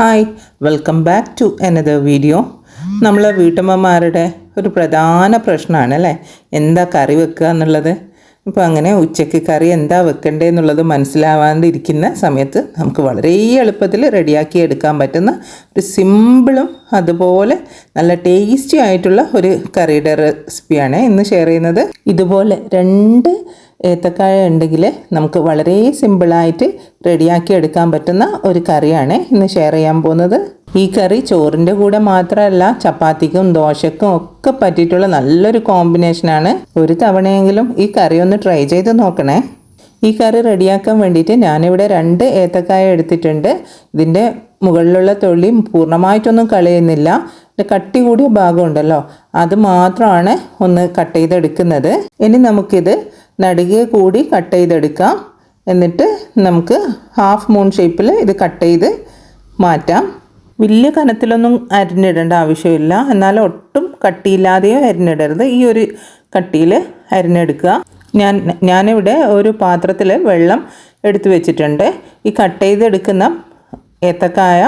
Hi welcome back to another video നമ്മളെ വീട്ടമ്മമാരുടെ ഒരു പ്രധാന പ്രശ്നമാണ് അല്ലേ എന്താ കറി വെക്കുക എന്നുള്ളത്? ഇപ്പോൾ അങ്ങനെ ഉച്ചയ്ക്ക് കറി എന്താ വെക്കണ്ടേ എന്നുള്ളത് മനസ്സിലാവാണ്ടിരിക്കുന്ന സമയത്ത് നമുക്ക് വളരെ എളുപ്പത്തിൽ റെഡിയാക്കി എടുക്കാൻ പറ്റുന്ന ഒരു സിമ്പിളും അതുപോലെ നല്ല ടേസ്റ്റി ആയിട്ടുള്ള ഒരു കറിയുടെ റെസിപ്പിയാണ് ഇന്ന് ഷെയർ ചെയ്യുന്നത്. ഇതുപോലെ രണ്ട് ഏത്തക്കായ ഉണ്ടെങ്കിൽ നമുക്ക് വളരെ സിമ്പിളായിട്ട് റെഡിയാക്കി എടുക്കാൻ പറ്റുന്ന ഒരു കറിയാണ് ഇന്ന് ഷെയർ ചെയ്യാൻ പോകുന്നത്. ഈ കറി ചോറിന്റെ കൂടെ മാത്രമല്ല ചപ്പാത്തിക്കും ദോശക്കും ഒക്കെ പറ്റിയിട്ടുള്ള നല്ലൊരു കോമ്പിനേഷനാണ് ഒരു തവണയെങ്കിലും ഈ കറി ഒന്ന് ട്രൈ ചെയ്ത് നോക്കണേ. ഈ കറി റെഡിയാക്കാൻ വേണ്ടിയിട്ട് ഞാനിവിടെ രണ്ട് ഏത്തക്കായ എടുത്തിട്ടുണ്ട്. ഇതിന്റെ മുകളിലുള്ള തൊള്ളി പൂർണമായിട്ടൊന്നും കളയുന്നില്ല. കട്ടി കൂടിയ ഭാഗം ഉണ്ടല്ലോ അത് മാത്രമാണ് ഒന്ന് കട്ട് ചെയ്തെടുക്കുന്നത്. ഇനി നമുക്കിത് നടുകെ കൂടി കട്ട് ചെയ്തെടുക്കാം. എന്നിട്ട് നമുക്ക് ഹാഫ് മൂൺ ഷേപ്പിൽ ഇത് കട്ട് ചെയ്ത് മാറ്റാം. വലിയ കനത്തിലൊന്നും അരിഞ്ഞിടേണ്ട ആവശ്യമില്ല. എന്നാൽ ഒട്ടും കട്ടിയില്ലാതെയോ അരിഞ്ഞിടരുത്. ഈ ഒരു കട്ടിയിൽ അരിഞ്ഞെടുക്കുക. ഞാൻ ഞാനിവിടെ ഒരു പാത്രത്തിൽ വെള്ളം എടുത്തു വെച്ചിട്ടുണ്ട്. ഈ കട്ട് ചെയ്തെടുക്കുന്ന ഏത്തക്കായ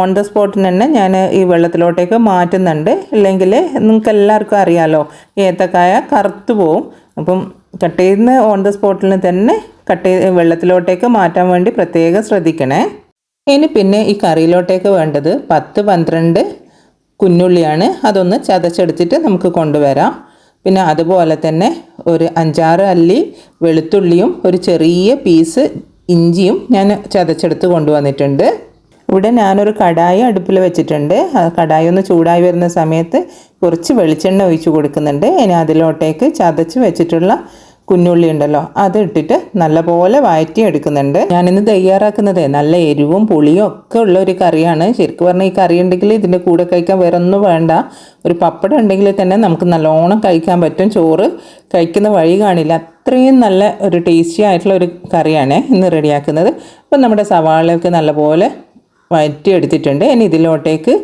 ഓൺ ദ സ്പോട്ടിന് തന്നെ ഞാൻ ഈ വെള്ളത്തിലോട്ടേക്ക് മാറ്റുന്നുണ്ട്. ഇല്ലെങ്കിൽ നിങ്ങൾക്ക് എല്ലാവർക്കും അറിയാമല്ലോ ഏത്തക്കായ കറുത്തു പോവും. അപ്പം കട്ട് ചെയ്യുന്ന ഓൺ ദ സ്പോട്ടിൽ തന്നെ കട്ട് ചെയ്ത് വെള്ളത്തിലോട്ടേക്ക് മാറ്റാൻ വേണ്ടി പ്രത്യേകം ശ്രദ്ധിക്കണേ. ഇനി പിന്നെ ഈ കറിയിലോട്ടേക്ക് വേണ്ടത് പത്ത് പന്ത്രണ്ട് കുഞ്ഞുള്ളിയാണ്. അതൊന്ന് ചതച്ചെടുത്തിട്ട് നമുക്ക് കൊണ്ടുവരാം. പിന്നെ അതുപോലെ തന്നെ ഒരു അഞ്ചാറ് അല്ലി വെളുത്തുള്ളിയും ഒരു ചെറിയ പീസ് ഇഞ്ചിയും ഞാൻ ചതച്ചെടുത്ത് കൊണ്ടുവന്നിട്ടുണ്ട്. ഇവിടെ ഞാനൊരു കടായി അടുപ്പിൽ വെച്ചിട്ടുണ്ട്. കടായി ഒന്ന് ചൂടായി വരുന്ന സമയത്ത് കുറച്ച് വെളിച്ചെണ്ണ ഒഴിച്ച് കൊടുക്കുന്നുണ്ട്. ഇനി അതിലോട്ടേക്ക് ചതച്ച് വെച്ചിട്ടുള്ള കുഞ്ഞുള്ളി ഉണ്ടല്ലോ അത് ഇട്ടിട്ട് നല്ലപോലെ വഴറ്റി എടുക്കുന്നുണ്ട് ഞാനിന്ന് തയ്യാറാക്കുന്നത് നല്ല എരിവും പുളിയും ഒക്കെ ഉള്ള ഒരു കറിയാണ്. ശരിക്കും പറഞ്ഞാൽ ഈ കറി ഉണ്ടെങ്കിൽ ഇതിന്റെ കൂടെ കഴിക്കാൻ വേറെ ഒന്നും വേണ്ട. ഒരു പപ്പടം ഉണ്ടെങ്കിൽ തന്നെ നമുക്ക് നല്ലോണം കഴിക്കാൻ പറ്റും. ചോറ് കഴിക്കുന്ന വഴി കാണില്ല. അത്രയും നല്ല ഒരു ടേസ്റ്റി ആയിട്ടുള്ള ഒരു കറിയാണ് ഇന്ന് റെഡിയാക്കുന്നത്. അപ്പം നമ്മുടെ സവാളയൊക്കെ നല്ലപോലെ വഴറ്റി എടുത്തിട്ടുണ്ട് ഇനി ഇതിലോട്ടേക്ക്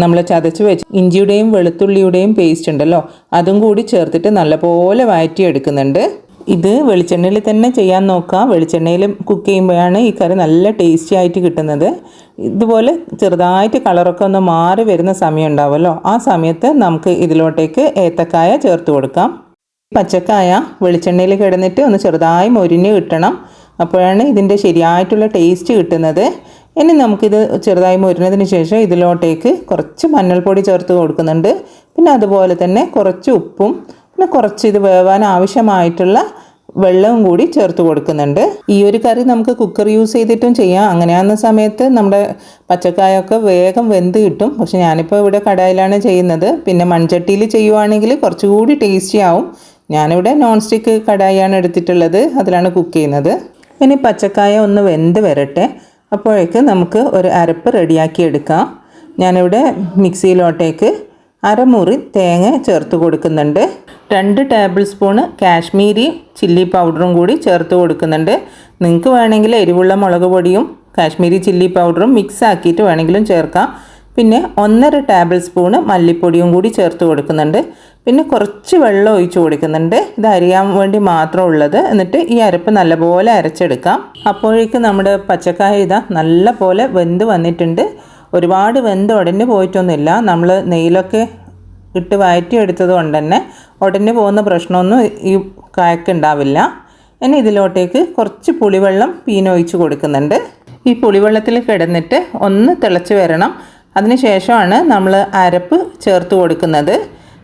നമ്മൾ ചതച്ച് വെച്ച് ഇഞ്ചിയുടെയും വെളുത്തുള്ളിയുടെയും പേസ്റ്റ് ഉണ്ടല്ലോ അതും കൂടി ചേർത്തിട്ട് നല്ലപോലെ വഴറ്റി എടുക്കുന്നുണ്ട് ഇത് വെളിച്ചെണ്ണയിൽ തന്നെ ചെയ്യാൻ നോക്കുക. വെളിച്ചെണ്ണയിൽ കുക്ക് ചെയ്യുമ്പോഴാണ് ഈ കറി നല്ല ടേസ്റ്റി ആയിട്ട് കിട്ടുന്നത്. ഇതുപോലെ ചെറുതായിട്ട് കളറൊക്കെ ഒന്ന് മാറി വരുന്ന സമയം ഉണ്ടാവുമല്ലോ ആ സമയത്ത് നമുക്ക് ഇതിലോട്ടേക്ക് ഏത്തക്കായ ചേർത്ത് കൊടുക്കാം. പച്ചക്കായ വെളിച്ചെണ്ണയിൽ കിടന്നിട്ട് ഒന്ന് ചെറുതായി മൊരിഞ്ഞ് കിട്ടണം. അപ്പോഴാണ് ഇതിന്റെ ശരിയായിട്ടുള്ള ടേസ്റ്റ് കിട്ടുന്നത്. ഇനി നമുക്കിത് ചെറുതായി മുരിഞ്ഞതിന് ശേഷം ഇതിലോട്ടേക്ക് കുറച്ച് മഞ്ഞൾപ്പൊടി ചേർത്ത് കൊടുക്കുന്നുണ്ട്. പിന്നെ അതുപോലെ തന്നെ കുറച്ച് ഉപ്പും പിന്നെ കുറച്ച് ഇത് വേവാൻ ആവശ്യമായിട്ടുള്ള വെള്ളവും കൂടി ചേർത്ത് കൊടുക്കുന്നുണ്ട്. ഈ ഒരു കറി നമുക്ക് കുക്കർ യൂസ് ചെയ്തിട്ടും ചെയ്യാം. അങ്ങനെയാകുന്ന സമയത്ത് നമ്മുടെ പച്ചക്കായൊക്കെ വേഗം വെന്ത് കിട്ടും. പക്ഷെ ഞാനിപ്പോൾ ഇവിടെ കടായിലാണ് ചെയ്യുന്നത്. പിന്നെ മൺചട്ടിയിൽ ചെയ്യുവാണെങ്കിൽ കുറച്ചുകൂടി ടേസ്റ്റി ആവും. ഞാനിവിടെ നോൺ സ്റ്റിക്ക് കടായിയാണ് എടുത്തിട്ടുള്ളത്. അതിലാണ് കുക്ക് ചെയ്യുന്നത്. ഇനി പച്ചക്കായ ഒന്ന് വെന്ത് വരട്ടെ. അപ്പോഴേക്ക് നമുക്ക് ഒരു അരപ്പ് റെഡിയാക്കി എടുക്കാം. ഞാനിവിടെ മിക്സിയിലോട്ടേക്ക് അരമുറി തേങ്ങ ചേർത്ത് കൊടുക്കുന്നുണ്ട്. രണ്ട് ടേബിൾ സ്പൂണ് കാശ്മീരി ചില്ലി പൗഡറും കൂടി ചേർത്ത് കൊടുക്കുന്നുണ്ട്. നിങ്ങൾക്ക് വേണമെങ്കിൽ എരിവുള്ള മുളക് പൊടിയും കാശ്മീരി ചില്ലി പൗഡറും മിക്സ് ആക്കിയിട്ട് വേണമെങ്കിലും ചേർക്കാം. പിന്നെ ഒന്നര ടേബിൾ സ്പൂണ് മല്ലിപ്പൊടിയും കൂടി ചേർത്ത് കൊടുക്കുന്നുണ്ട്. പിന്നെ കുറച്ച് വെള്ളം ഒഴിച്ച് കൊടുക്കുന്നുണ്ട്. ഇത് അരിയാൻ വേണ്ടി മാത്രം ഉള്ളത്. എന്നിട്ട് ഈ അരപ്പ് നല്ലപോലെ അരച്ചെടുക്കാം. അപ്പോഴേക്കും നമ്മുടെ പച്ചക്കായ ഇതാ നല്ല പോലെ വെന്ത് വന്നിട്ടുണ്ട്. ഒരുപാട് വെന്ത് ഉടനെ പോയിട്ടൊന്നുമില്ല. നമ്മൾ നെയ്യിലൊക്കെ ഇട്ട് വയറ്റിയെടുത്തത് കൊണ്ട് തന്നെ ഉടനെ പോകുന്ന പ്രശ്നമൊന്നും ഈ കായക്കുണ്ടാവില്ല ഇനി ഇതിലോട്ടേക്ക് കുറച്ച് പുളിവെള്ളം പീനൊഴിച്ച് കൊടുക്കുന്നുണ്ട്. ഈ പുളിവെള്ളത്തിൽ കിടന്നിട്ട് ഒന്ന് തിളച്ച് വരണം. അതിനുശേഷമാണ് നമ്മൾ അരപ്പ് ചേർത്ത് കൊടുക്കുന്നത്.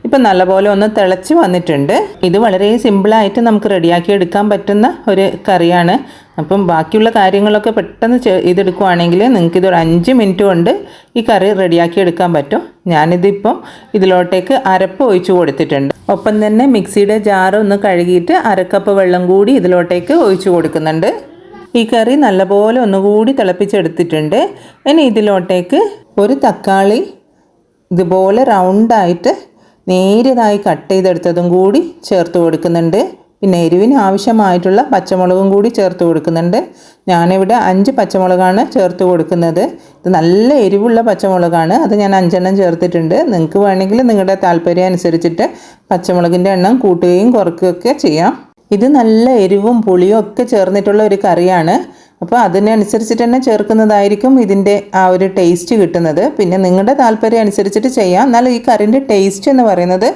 ഇപ്പം നല്ലപോലെ ഒന്ന് തിളച്ച് വന്നിട്ടുണ്ട്. ഇത് വളരെ സിമ്പിളായിട്ട് നമുക്ക് റെഡിയാക്കി എടുക്കാൻ പറ്റുന്ന ഒരു കറിയാണ്. അപ്പം ബാക്കിയുള്ള കാര്യങ്ങളൊക്കെ പെട്ടെന്ന് ഇതെടുക്കുവാണെങ്കിൽ നിങ്ങൾക്ക് ഇതൊരു അഞ്ച് മിനിറ്റ് കൊണ്ട് ഈ കറി റെഡിയാക്കി എടുക്കാൻ പറ്റും. ഞാനിതിപ്പം ഇതിലോട്ടേക്ക് അരപ്പ് ഒഴിച്ചു കൊടുത്തിട്ടുണ്ട്. ഒപ്പം തന്നെ മിക്സിയുടെ ജാറ് ഒന്ന് കഴുകിയിട്ട് അരക്കപ്പ് വെള്ളം കൂടി ഇതിലോട്ടേക്ക് ഒഴിച്ചു കൊടുക്കുന്നുണ്ട്. ഈ കറി നല്ലപോലെ ഒന്നുകൂടി തിളപ്പിച്ചെടുത്തിട്ടുണ്ട്. ഇനി ഇതിലോട്ടേക്ക് ഒരു തക്കാളി ഇതുപോലെ റൗണ്ടായിട്ട് നേരിയതായി കട്ട് ചെയ്തെടുത്തതും കൂടി ചേർത്ത് കൊടുക്കുന്നുണ്ട്. പിന്നെ എരിവിന് ആവശ്യമായിട്ടുള്ള പച്ചമുളകും കൂടി ചേർത്ത് കൊടുക്കുന്നുണ്ട്. ഞാനിവിടെ അഞ്ച് പച്ചമുളകാണ് ചേർത്ത് കൊടുക്കുന്നത്. ഇത് നല്ല എരിവുള്ള പച്ചമുളകാണ്. അത് ഞാൻ അഞ്ചെണ്ണം ചേർത്തിട്ടുണ്ട്. നിങ്ങൾക്ക് വേണമെങ്കിൽ നിങ്ങളുടെ താല്പര്യം അനുസരിച്ചിട്ട് പച്ചമുളകിന്റെ എണ്ണം കൂട്ടുകയും കുറക്കുകയൊക്കെ ചെയ്യാം. ഇത് നല്ല എരിവും പുളിയും ഒക്കെ ചേർന്നിട്ടുള്ള ഒരു കറിയാണ്. അപ്പോൾ അതിനനുസരിച്ചിട്ട് തന്നെ ചേർക്കുന്നതായിരിക്കും ഇതിന്റെ ആ ഒരു ടേസ്റ്റ് കിട്ടുന്നത്. പിന്നെ നിങ്ങളുടെ താല്പര്യം അനുസരിച്ചിട്ട് ചെയ്യാം. എന്നാൽ ഈ കറിന്റെ ടേസ്റ്റ് എന്ന് പറയുന്നത്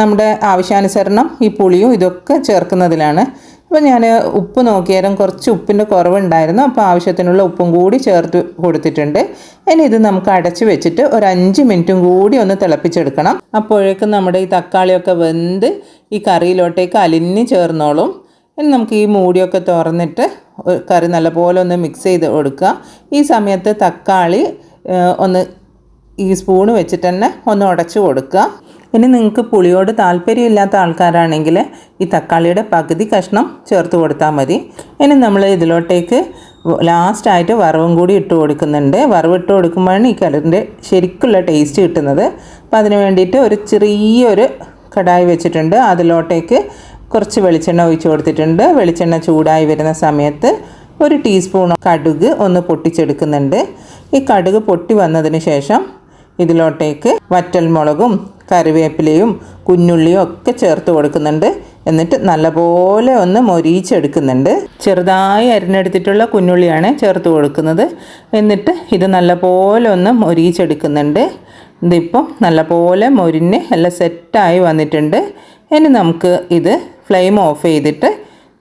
നമ്മുടെ ആവശ്യാനുസരണം ഈ പുളിയും ഇതൊക്കെ ചേർക്കുന്നതിലാണ്. അപ്പോൾ ഞാൻ ഉപ്പ് നോക്കിയാലും കുറച്ച് ഉപ്പിന്റെ കുറവുണ്ടായിരുന്നു. അപ്പോൾ ആവശ്യത്തിനുള്ള ഉപ്പും കൂടി ചേർത്ത് കൊടുത്തിട്ടുണ്ട്. ഇനി ഇത് നമുക്ക് അടച്ച് വെച്ചിട്ട് ഒരു അഞ്ച് മിനിറ്റും കൂടി ഒന്ന് തിളപ്പിച്ചെടുക്കണം. അപ്പോഴേക്കും നമ്മുടെ ഈ തക്കാളിയൊക്കെ വെന്ത് ഈ കറിയിലോട്ടേക്ക് അലിഞ്ഞ് ചേർന്നോളും. ഇനി നമുക്ക് ഈ മൂടിയൊക്കെ തുറന്നിട്ട് കറി നല്ലപോലെ ഒന്ന് മിക്സ് ചെയ്ത് കൊടുക്കുക. ഈ സമയത്ത് തക്കാളി ഒന്ന് ഈ സ്പൂണ് വെച്ചിട്ട് തന്നെ ഒന്ന് ഉടച്ചു കൊടുക്കുക. ഇനി നിങ്ങൾക്ക് പുളിയോട് താല്പര്യമില്ലാത്ത ആൾക്കാരാണെങ്കിൽ ഈ തക്കാളിയുടെ പകുതി കഷ്ണം ചേർത്ത് കൊടുത്താൽ മതി. ഇനി നമ്മൾ ഇതിലോട്ടേക്ക് ലാസ്റ്റായിട്ട് വറവും കൂടി ഇട്ട് കൊടുക്കുന്നുണ്ട്. വറവ് ഇട്ട് കൊടുക്കുമ്പോഴാണ് ഈ കറിന്റെ ശരിക്കുള്ള ടേസ്റ്റ് കിട്ടുന്നത്. അപ്പോൾ അതിന് വേണ്ടിയിട്ട് ഒരു ചെറിയൊരു കടായി വെച്ചിട്ടുണ്ട്. അതിലോട്ടേക്ക് കുറച്ച് വെളിച്ചെണ്ണ ഒഴിച്ചു കൊടുത്തിട്ടുണ്ട്. വെളിച്ചെണ്ണ ചൂടായി വരുന്ന സമയത്ത് ഒരു ടീസ്പൂൺ കടുക് ഒന്ന് പൊട്ടിച്ചെടുക്കുന്നുണ്ട്. ഈ കടുക് പൊട്ടി വന്നതിന് ശേഷം ഇതിലോട്ടേക്ക് വറ്റൽമുളകും കറിവേപ്പിലയും കുഞ്ഞുള്ളിയും ഒക്കെ ചേർത്ത് കൊടുക്കുന്നുണ്ട്. എന്നിട്ട് നല്ലപോലെ ഒന്ന് മൊരിയിച്ചെടുക്കുന്നുണ്ട് ചെറുതായി അരിഞ്ഞെടുത്തിട്ടുള്ള കുഞ്ഞുള്ളിയാണ് ചേർത്ത് കൊടുക്കുന്നത്. എന്നിട്ട് ഇത് നല്ലപോലെ ഒന്ന് മൊരിയിച്ചെടുക്കുന്നുണ്ട് ഇതിപ്പം നല്ലപോലെ മൊരിഞ്ഞ് എല്ലാം സെറ്റായി വന്നിട്ടുണ്ട്. ഇനി നമുക്ക് ഇത് ഫ്ലെയിം ഓഫ് ചെയ്തിട്ട്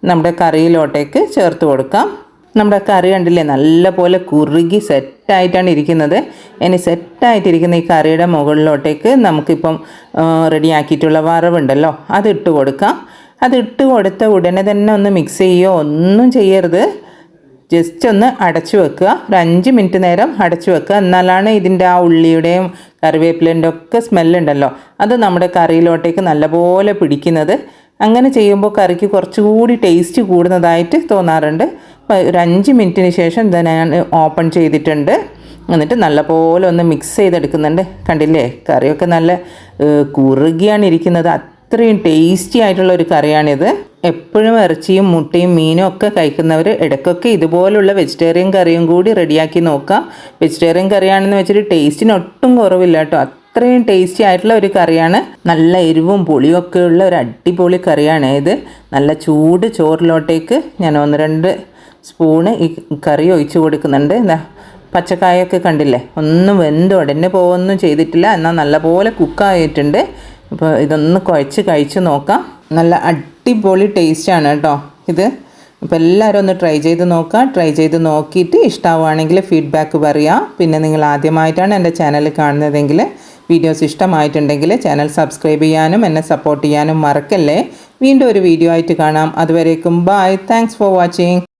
നമ്മുടെ കറിയിലോട്ടേക്ക് ചേർത്ത് കൊടുക്കാം. നമ്മുടെ കറി കണ്ടില്ലേ? നല്ലപോലെ കുറുകി സെറ്റായിട്ടാണ് ഇരിക്കുന്നത്. ഇനി സെറ്റായിട്ടിരിക്കുന്ന ഈ കറിയുടെ മുകളിലോട്ടേക്ക് നമുക്കിപ്പം റെഡിയാക്കിയിട്ടുള്ള വറവുണ്ടല്ലോ. അത് ഇട്ട് കൊടുക്കാം. അത് ഇട്ട് കൊടുത്ത ഉടനെ തന്നെ ഒന്ന് മിക്സ് ചെയ്യുകയോ ഒന്നും ചെയ്യരുത്. ജസ്റ്റ് ഒന്ന് അടച്ചു വെക്കുക. ഒരു അഞ്ച് മിനിറ്റ് നേരം അടച്ചു വെക്കുക. എന്നാലാണ് ഇതിന്റെ ആ ഉള്ളിയുടെയും കറിവേപ്പിലേന്റെ ഒക്കെ സ്മെല്ലുണ്ടല്ലോ അത് നമ്മുടെ കറിയിലോട്ടേക്ക് നല്ലപോലെ പിടിക്കുന്നത്. അങ്ങനെ ചെയ്യുമ്പോൾ കറിക്ക് കുറച്ചുകൂടി ടേസ്റ്റ് കൂടുന്നതായിട്ട് തോന്നാറുണ്ട്. ഒരു അഞ്ച് മിനിറ്റിന് ശേഷം ഇത് ഞാൻ ഓപ്പൺ ചെയ്തിട്ടുണ്ട്. എന്നിട്ട് നല്ലപോലെ ഒന്ന് മിക്സ് ചെയ്തെടുക്കുന്നുണ്ട്. കണ്ടില്ലേ? കറിയൊക്കെ നല്ല കുറുകിയാണ് ഇരിക്കുന്നത്. അത്രയും ടേസ്റ്റി ആയിട്ടുള്ള ഒരു കറിയാണിത്. എപ്പോഴും ഇറച്ചിയും മുട്ടയും മീനും ഒക്കെ കഴിക്കുന്നവർ ഇടയ്ക്കൊക്കെ ഇതുപോലുള്ള വെജിറ്റേറിയൻ കറിയും കൂടി റെഡിയാക്കി നോക്കാം. വെജിറ്റേറിയൻ കറിയാണെന്ന് വെച്ചിട്ട് ടേസ്റ്റിന് ഒട്ടും കുറവില്ല കേട്ടോ. അത്രയും ടേസ്റ്റി ആയിട്ടുള്ള ഒരു കറിയാണ്. നല്ല എരിവും പുളിയും ഒക്കെ ഉള്ള ഒരു അടിപൊളി കറിയാണ് ഇത്. നല്ല ചൂട് ചോറിലോട്ടേക്ക് ഞാൻ ഒന്ന് രണ്ട് സ്പൂണ് ഈ കറി ഒഴിച്ചു കൊടുക്കുന്നുണ്ട്. എന്താ പച്ചക്കായൊക്കെ കണ്ടില്ലേ? ഒന്നും വെന്ത് ഉടനെ പോകുമൊന്നും ചെയ്തിട്ടില്ല. എന്നാൽ നല്ലപോലെ കുക്കായിട്ടുണ്ട്. അപ്പോൾ ഇതൊന്ന് കുഴച്ച് കഴിച്ച് നോക്കാം. നല്ല അടിപൊളി ടേസ്റ്റാണ് കേട്ടോ ഇത്. അപ്പോൾ എല്ലാവരും ഒന്ന് ട്രൈ ചെയ്ത് നോക്കുക. ട്രൈ ചെയ്ത് നോക്കിയിട്ട് ഇഷ്ടമാവുകയാണെങ്കിൽ ഫീഡ്ബാക്ക് പറയുക. പിന്നെ നിങ്ങൾ ആദ്യമായിട്ടാണ് എന്റെ ചാനൽ കാണുന്നതെങ്കിൽ വീഡിയോസ് ഇഷ്ടമായിട്ടുണ്ടെങ്കിൽ ചാനൽ സബ്സ്ക്രൈബ് ചെയ്യാനും എന്നെ സപ്പോർട്ട് ചെയ്യാനും മറക്കല്ലേ. വീണ്ടും ഒരു വീഡിയോ ആയിട്ട് കാണാം. അതുവരേക്കും ബായ് താങ്ക്സ് ഫോർ വാച്ചിങ്